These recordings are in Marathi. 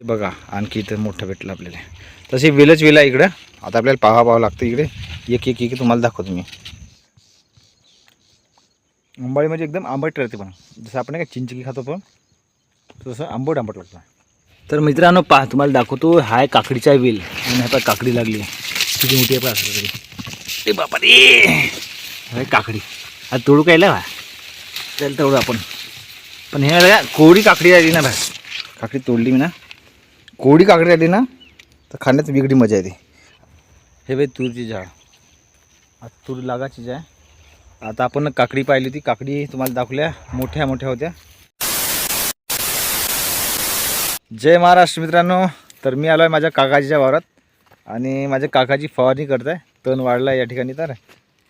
बघा आणखी इथं मोठं भेटलं आपल्याला. तशी वेलच वेल आहे इकडं. आता आपल्याला पाहा पाहावं लागतं इकडे. एक एक एक तुम्हाला दाखवतो मी. आंबाळी म्हणजे एकदम आंबट राहते पण. जसं आपण काय चिंचकी खातो पण तसं आंबट आंबट लागतं. तर मित्रांनो पहा तुम्हाला दाखवतो हाय काकडीचा वेल. आणि ह्या काकडी लागली. किती मोठी आहे असं तरी ए बापा रे हाय काकडी. आता तोडू कायला भा चल तोडू आपण. पण हे कोडी कोवडी काकडी आली ना बा काकडी तोडली मी ना. कोवडी काकडी आली ना तर खाण्यात वेगळी मजा येते. हे बाई तूरची झाड. आता तूर लागाचीच आहे. आता आपण काकडी पाहिली होती. काकडी तुम्हाला दाखवल्या. मोठ्या मोठ्या होत्या. जय महाराष्ट्र मित्रांनो. तर मी आलो आहे माझ्या काकाजीच्या वावरात. आणि माझ्या काकाची फवारणी करत आहे तण वाढला या ठिकाणी तर.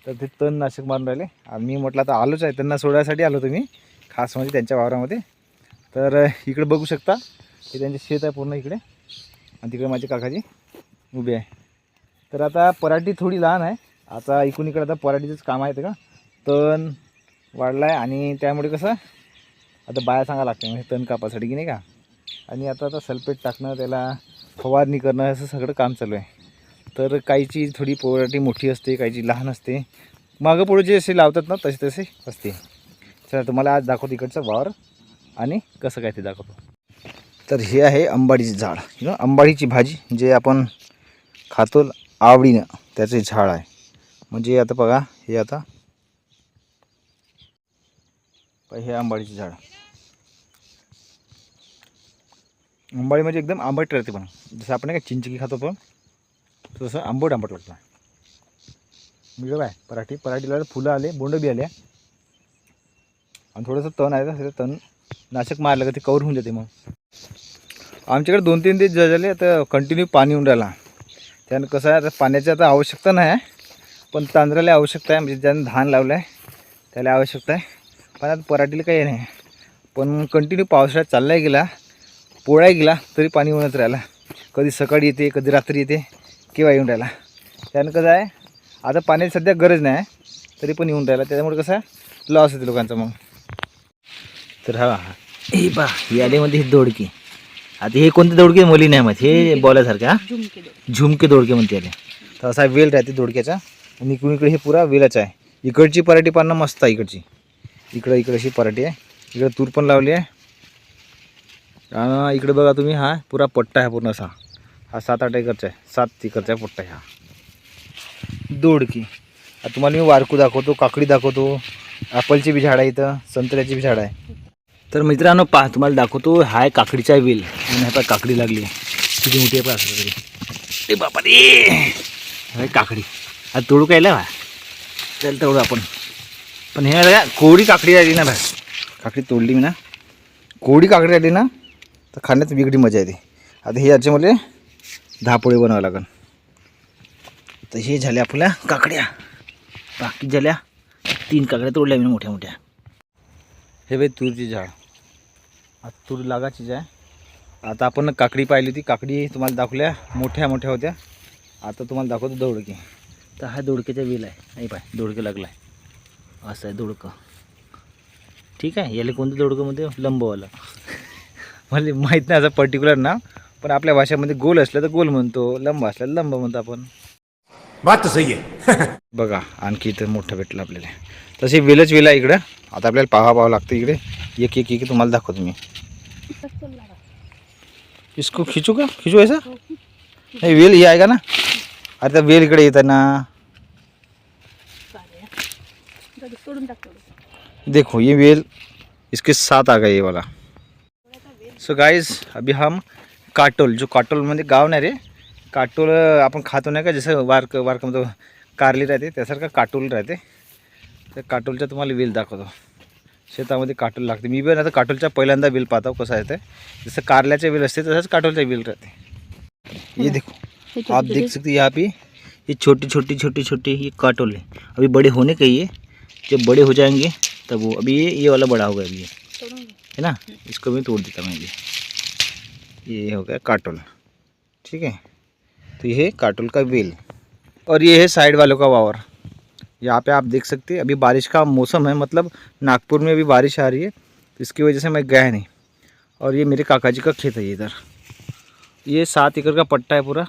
तर ते तण नाशिक मारून राहिले. आणि मी म्हटलं आता आलोच आहे. त्यांना सोडायसाठी आलो तुम्ही खास म्हणजे त्यांच्या वावरामध्ये. तर इकडे बघू शकता. हे त्यांचे शेत आहे पूर्ण इकडे. आणि तिकडे माझे काकाजी उभे आहे. तर आता पराठी थोडी लहान आहे. आता इकडून इकडे आता पराठीचंच काम आहे ते का? तण वाढला आहे आणि त्यामुळे कसं आता बाया सांगा लागते म्हणजे तण कापासाठी की नाही का? आणि आता आता सल्फेट टाकणं त्याला फवारणी करणं असं सगळं काम चालू आहे. तर काहीची थोडी पोराटी मोठी असते काहीची लहान असते. मागं पुढे जे असे लावतात ना तसे तसे असते. चला तुम्हाला आज दाखवतो इकडचं वावर आणि कसं काय ते दाखवतो. तर हे आहे अंबाडीचे झाड. यु नो अंबाडीची भाजी जे आपण खातो आवडीनं त्याचे झाड आहे. म्हणजे आता बघा हे आता प- हे आंबाडीचे झाड. आंबाडी म्हणजे एकदम आंबट राहते पण. जसं आपण काय चिंचकी खातो पण तसं आंबट आंबट लागतं मिळव आहे पराठी. पराठीला फुलं आले बोंड बी आले आणि थोडंसं तण आहे तर तण नाशक मारलं का ते कवर होऊन जाते मग. आमच्याकडे दोन तीन दिवस झाले आता कंटिन्यू पाणी होऊन राहिला. त्यानं कसं आहे आता पाण्याची आता आवश्यकता नाही आहे पण तांदळाला आवश्यकता आहे म्हणजे ज्यानं धान लावलं आहे त्याला आवश्यकता आहे. पण आता पराठीला काही नाही. पण कंटिन्यू पावसाळ्यात चाललाही गेला पोळाही गेला तरी पाणी होऊनच राहिला. कधी सकाळी येते कधी रात्री येते केव्हा येऊन राहिला. त्यानं कसं आहे आता पाण्याची सध्या गरज नाही तरी पण येऊन राहिला. त्याच्यामुळे कसं आहे लॉस होते लोकांचा मग. तर हा. हे पा ही आलेमध्ये ही दोडकी. आता हे कोणते दोडके मुली नाही माहीत हे बॉलासारखे हा? झुमके दोडके. म्हणते आले तर असा वेल राहते दोडक्याचा. आणि इकडून इकडे हे पुरा वेलच आहे. इकडची पराठी पानं मस्त आहे इकडची. इकडं इकडे अशी पराठी आहे. इकडे तूर पण लावली आहे. आणि इकडे बघा तुम्ही हा पुरा पट्टा आहे पूर्ण असा. हा सात आठ एकरचा आहे. सात एकरचा पट्टा आहे हा. दोडकी. आता तुम्हाला मी वारकू दाखवतो काकडी दाखवतो. ॲपलची बी झाड आहे इथं. संत्र्याची बी झाड आहे. तर मित्रांनो पहा तुम्हाला दाखवतो हाय काकडीचा वेल. आणि ह्या काकडी लागली. किती मोठी आहे पहा असं ते ए बापा रे काकडी. आता तोडू काय बा चल तोडू आपण. पण हे बघा कोवडी काकडी आली ना भाई काकडी तोडली मी ना. कोवडी काकडी आली ना तर खाण्यात वेगळी मजा येते. आता हे याच्यामध्ये दहा पोळी बनवावं लागेल तर हे झाल्या आपल्या काकड्या. बाकी झाल्या तीन काकड्या तोडल्या मी मोठ्या मोठ्या. हे बाई तूरची झाड. आता तूर लागाचीच आहे. आता आपण काकडी पाहिली होती. काकडी तुम्हाला दाखवल्या. मोठ्या मोठ्या होत्या. आता तुम्हाला दाखवतो दोडके. तर हा दोडक्याचा वेल आहे. नाही पाय दोडके लागला आहे असं आहे दोडकं. ठीक आहे. याला कोणतं दोडकं म्हणते? लंबवालं. मला माहीत नाही असं पर्टिक्युलर ना पण आपल्या भाषेमध्ये गोल असलं तर गोल म्हणतो. लंब असलं तर लंब म्हणतो आपण. बात तो सही है बघा आणखी इथं मोठं भेटलं आपल्याला. तसे वेलच वेल आहे इकडं. आता आपल्याला पाहा पाहावं लागतं इकडे. एक एक एक तुम्हाला दाखवतो मी. इसको खिचू का? खिचू ऐसा? नाही वेल ये आएगा ना? अरे त्या वेल इकडे ना. देखो ये वेल इसके साथ आ गया ये वाला. सो गाइस अभी हम काटोल जो काटोल म्हणजे गाव नाही रे काटोल अं, आपण खातो नाही का जसं वारक वारक म्हणजे कारली राहते त्यासारखं काटोल राहते। तर काटोलचा तुम्हाला वेल दाखवतो. शेतामध्ये काटोल लागते. मी पण आता काटोलचा पहिल्यांदा वेल पाहतो कसं आहे ते. जसं कारल्याचा वेल असते तसंच काटोलचा वेल राहते. ये देखो. आप देख सकते यहाँ पे ये छोटी छोटी छोटी छोटी ये काटोल है. अभी बड़े होने के ही है जब बड़े हो जाएँगे तब वो अभी ये ये वाला बड़ा होगा अभी ये. है ना? इसको भी तोड़ देता मैं अभी. ये हो गया काटोल. ठीक है? तो ये है काटोल का वेल. और ये है साइड वालों का वावर. यहाँ पे आप देख सकते हैं, अभी बारिश का मौसम है मतलब नागपुर में अभी बारिश आ रही है तो इसकी वजह से मैं गया नहीं। और ये मेरे काका जी का खेत है इधर। ये सात एकड़ का पट्टा है पूरा।